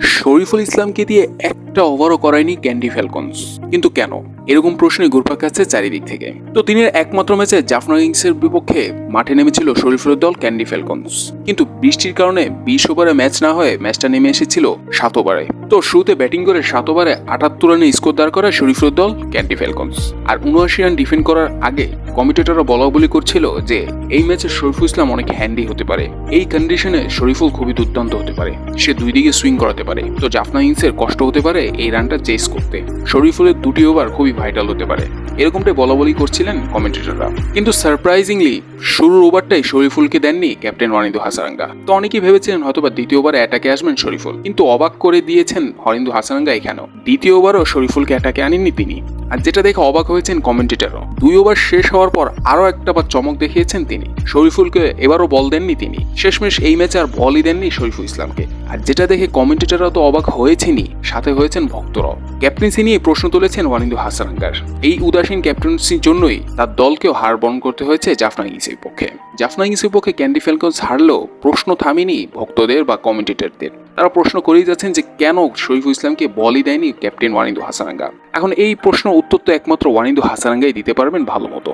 শরীফুল ইসলামকে দিয়ে একটা ওভারও করায়নি ক্যান্ডি ফ্যালকনস কিন্তু কেন? এরকম প্রশ্নে ঘুরপাক খাচ্ছে চারিদিক থেকে। তো দিনের একমাত্র ম্যাচে জাফনা কিংসের বিপক্ষে মাঠে নেমেছিল শরীফুলের দল ক্যান্ডি ফ্যালকনস কিন্তু বৃষ্টির কারণে বিশ ওভারে ম্যাচ না হয়ে ম্যাচটা নেমে এসেছিল সাত ওভারে। তো শুরুতে ব্যাটিং করে সাত ওভারে আটাত্তর রানে স্কোর দাঁড় করে শরীফুলের দল ক্যান্ডি ফ্যালকনস আর উনআশি রান ডিফেন্ড করার আগে কমিটেটররা বলা বলি করছিল যে এই ম্যাচে শরীফুল ইসলাম অনেক হ্যান্ডি হতে পারে। এই কন্ডিশনে শরীফুল খুবই দুর্দান্ত হতে পারে। সে দুই দিকে সুইং করাতে পারে। তো জাফনা ইংসের কষ্ট হতে পারে এই রানটা চেস করতে। শরীফুলের দুটি ওভার খুবই ভাইটাল হতে পারে। এরকমটাই বলা বলি করছিলেন কমেন্টেটররা কিন্তু সারপ্রাইজিংলি শুরুর ওভারটাই শরীফুলকে দেননি ক্যাপ্টেন ওয়ানিদু হাসারাঙ্গা। তো অনেকেই ভেবেছিলেন হয়তোবা দ্বিতীয় ওভারে অ্যাটাকে আসবেন শরীফুল। কিন্তু অবাক করে দিয়েছেন হরিন্দু হাসারাঙ্গা এখানেও। দ্বিতীয় ওভারও শরীফুলকে অ্যাটাকে আনেননি তিনি। আর যেটা দেখে অবাক হয়েছেন কমেন্টেটরও। দুই ওভার শেষ হওয়ার পর আরও একটা বার চমক দেখিয়েছেন তিনি। শরীফুলকে এবারও বল দেননি তিনি। শেষমেশ এই ম্যাচে আর বলই দেননি শরীফুল ইসলামকে। আর যেটা দেখে কমেন্টেটররা তো অবাক হয়েছেনই, সাথে হয়েছেন ভক্তরাও। ক্যাপ্টেন্সি নিয়ে প্রশ্ন তুলেছেন ওয়ানিন্দু হাসারাঙ্গার এই উদাসীন ক্যাপ্টেন্সির জন্যই তার দলকেও হার বরণ করতে হয়েছে জাফনা ইংসের পক্ষে। জাফনা ইংসের পক্ষে ক্যান্ডি ফ্যালকনস হারলেও প্রশ্ন থামেনি ভক্তদের বা কমেন্টেটরদের। তারা প্রশ্ন করেই যাচ্ছেন যে কেন শরীফুল ইসলামকে বলই দেয়নি ক্যাপ্টেন ওয়ানিন্দু হাসারাঙ্গা এখন এই প্রশ্ন উত্তর তো একমাত্র ওয়ানিন্দু হাসারাঙ্গাই দিতে পারবেন ভালো মতো।